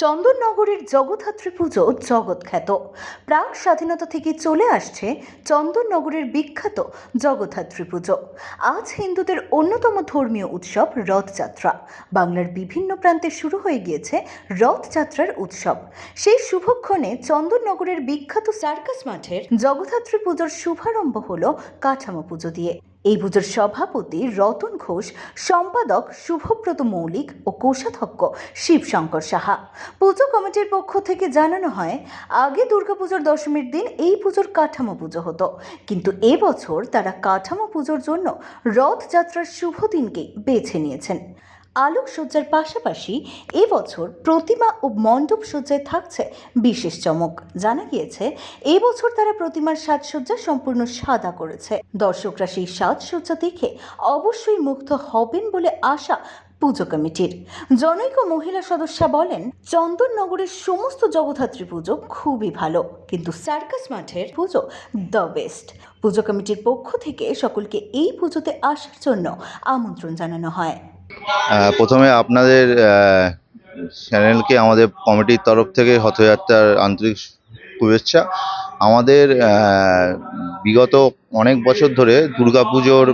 চন্দননগরের জগদ্ধাত্রী পুজো জগৎখ্যাত। প্রাক স্বাধীনতা থেকে চলে আসছে চন্দননগরের বিখ্যাত জগদ্ধাত্রী পুজো। আজ হিন্দুদের অন্যতম ধর্মীয় উৎসব রথযাত্রা। বাংলার বিভিন্ন প্রান্তে শুরু হয়ে গিয়েছে রথযাত্রার উৎসব। সেই শুভক্ষণে চন্দননগরের বিখ্যাত সার্কাস মাঠের জগদ্ধাত্রী পুজোর শুভারম্ভ হলো কাঠামো পুজো দিয়ে। এই পুজোর সভাপতি রতন ঘোষ, সম্পাদক শুভব্রত মৌলিক ও কোষাধ্যক্ষ শিবশঙ্কর সাহা। পুজো কমিটির পক্ষ থেকে জানানো হয়, আগে দুর্গাপুজোর দশমীর দিন এই পুজোর কাঠামো পুজো হতো। কিন্তু এবছর তারা কাঠামো পুজোর জন্য রথযাত্রার শুভ দিনকেই বেছে নিয়েছেন। আলোকসজ্জার পাশাপাশি এবছর প্রতিমা ও মণ্ডপ সজ্জায় থাকছে বিশেষ চমক। জানা গিয়েছে, এবছর তারা প্রতিমার সাজসজ্জা সম্পূর্ণ সাদা করেছে। দর্শকরা সেই সাজসজ্জা দেখে অবশ্যই মুগ্ধ হবেন বলে আশা পুজো কমিটির। জনৈক মহিলা সদস্যা বলেন, চন্দননগরের সমস্ত জগদ্ধাত্রী পুজো খুবই ভালো, কিন্তু সার্কাস মাঠের পুজো দ্য বেস্ট। পুজো কমিটির পক্ষ থেকে সকলকে এই পুজোতে আসার জন্য আমন্ত্রণ জানানো হয়। প্রথমে আপনাদের চ্যানেলকে আমাদের কমিটির তরফ থেকে রথযাত্রার আন্তরিক শুভেচ্ছা। আমাদের বিগত অনেক বছর ধরে দুর্গাপুজোর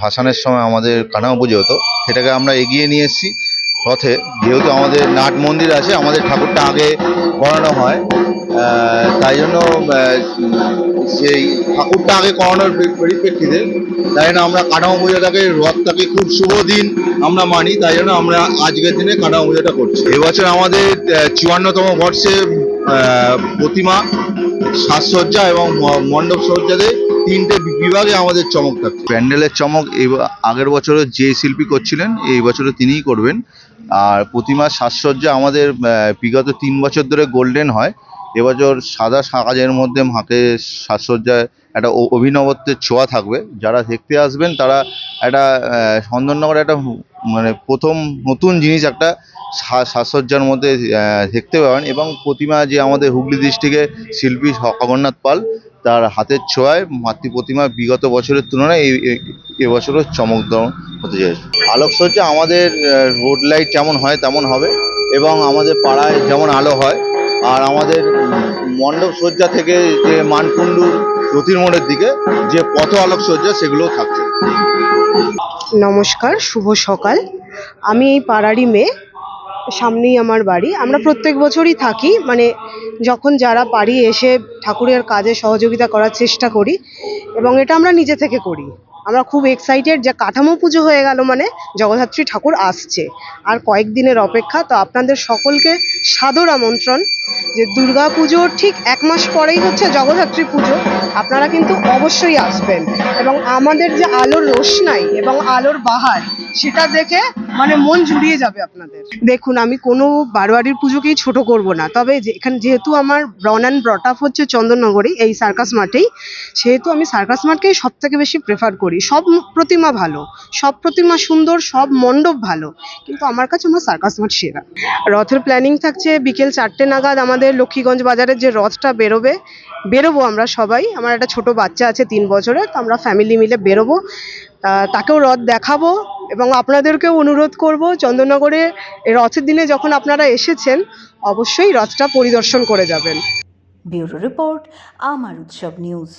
ভাসানের সময় আমাদের কানাও পুজো হতো। সেটাকে আমরা এগিয়ে নিয়ে এসেছি রথে। যেহেতু আমাদের নাট মন্দির আছে, আমাদের ঠাকুরটা আগে করানো হয়। তাই জন্য সেই ঠাকুরটা আগে করানোর পরিপ্রেক্ষিতে, তাই জন্য আমরা কাঠামো পুজোটাকে, রথটাকে খুব শুভ দিন আমরা মানি, তাই জন্য আমরা আজকের দিনে কাঠামো পুজোটা করছি। এবছর আমাদের চুয়ান্নতম বর্ষে প্রতিমা, সাজসজ্জা এবং মণ্ডপ সজ্জাতে তিনটে বিভাগে আমাদের চমক থাকছে। প্যান্ডেলের চমক আগের বছরে যে শিল্পী করছিলেন, এই বছরে তিনিই করবেন। আর প্রতিমার সাজসজ্জা আমাদের বিগত তিন বছর ধরে গোল্ডেন হয়। এবছর সাদা কাজের মধ্যে মাকে সাজসজ্জায় একটা অভিনবত্বের ছোঁয়া থাকবে। যারা দেখতে আসবেন তারা একটা আহ, চন্দননগরে একটা মানে প্রথম নতুন জিনিস একটা সাজসজ্জার মধ্যে দেখতে পাবেন এবং প্রতিমা যে আমাদের হুগলি ডিস্ট্রিক্টের শিল্পী অমরনাথ পাল তার হাতের ছোঁয়ায় মাতৃ প্রতিমা বিগত বছরের তুলনায় এই এবছরও চমকদম হতে চলেছে। আলোকসজ্জা আমাদের রোড লাইট যেমন হয় তেমন হবে এবং আমাদের পাড়ায় যেমন আলো হয় আর আমাদের মণ্ডপ সজ্জা থেকে যে মানকুণ্ডুর মোড়ের দিকে যে পথ আলোকসজ্জা সেগুলোও থাকছে। নমস্কার, শুভ সকাল। আমি এই পাড়ারই মেয়ে, সামনেই আমার বাড়ি। আমরা প্রত্যেক বছরই থাকি মানে যখন যারা পারি এসে ঠাকুরের কাজে সহযোগিতা করার চেষ্টা করি, এবং এটা আমরা নিজে থেকে করি। আমরা খুব এক্সাইটেড যে কাঠামো পুজো হয়ে গেল মানে জগদ্ধাত্রী ঠাকুর আসছে। আর কয়েকদিনের অপেক্ষা, তো আপনাদের সকলকে সাদর আমন্ত্রণ যে দুর্গা পুজোর ঠিক এক মাস পরেই হচ্ছে জগদ্ধাত্রী পুজো। আপনারা কিন্তু অবশ্যই আসবেন। এবং আমাদের যে আলোর রোশনাই এবং আলোর বাহার, সেটা দেখে মানে মন জুড়িয়ে যাবে আপনাদের। দেখুন, আমি কোনো বারোয়ারির পুজোকেই ছোট করব না। তবে এখানে যেহেতু আমার ব্রন অ্যান্ড ব্রট আপ হচ্ছে চন্দননগরেই এই সার্কাস মাঠেই, সেহেতু আমি সার্কাস মাঠকেই সব থেকে বেশি প্রেফার করি। সব প্রতিমা ভালো, সব প্রতিমা সুন্দর, সব মণ্ডপ ভালো, কিন্তু আমার কাছে আমার সার্কাস মাঠ সেরা। রথের প্ল্যানিং থাকছে বিকেল চারটে নাগাদ আমাদের লক্ষ্মীগঞ্জ বাজারের যে রথটা বেরোবে, বেরোবো আমরা সবাই। আমার একটা ছোট বাচ্চা আছে তিন বছরের, তো আমরা ফ্যামিলি মিলে বেরোবো। তাকেও রথ দেখাবো। এবং আপনাদেরকেও অনুরোধ করব, চন্দননগরে রথের দিনে যখন আপনারা এসেছেন, অবশ্যই রথটা পরিদর্শন করে যাবেন। ব্যুরো রিপোর্ট, আমার উৎসব নিউজ।